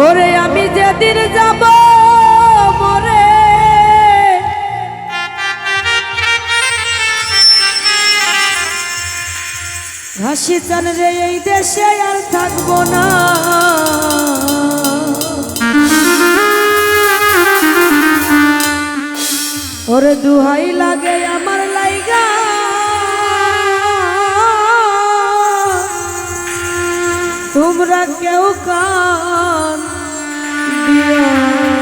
ওরে আমি যেদিন যাব মরে। হাসি চান রে, এই দেশে আর থাকব না। ওরে দুহাই লাগে আমার লাইগা। তোমরা কেউ কা Yeah.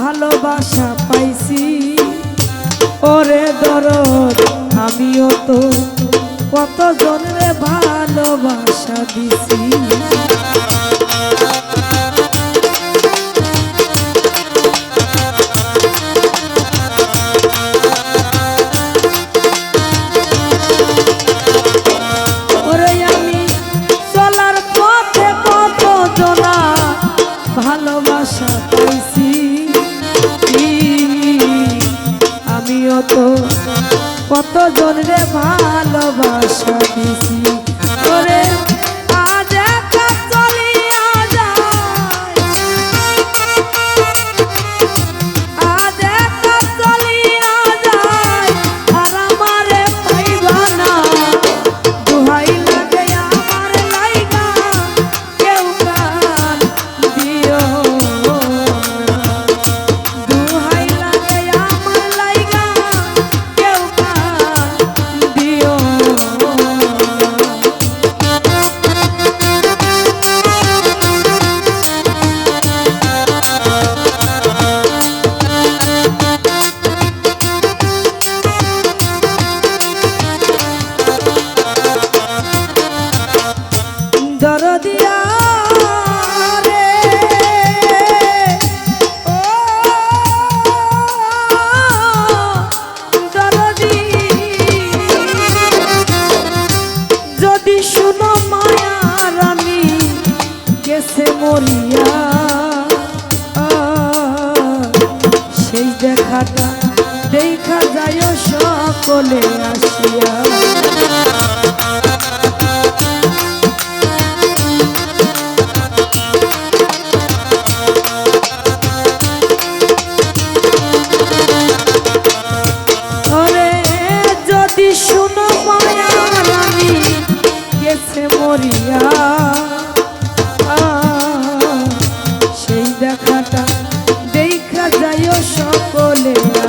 ভালোবাসা পাইছি। ওরে দরদ আমিও তো কতজনের ভালোবাসা দিছি। কত জনরে ভালোবাসা দিছি। মরিয়া সেই দেখাটা দেখা যায় সকলে আসিয়া।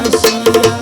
Sir.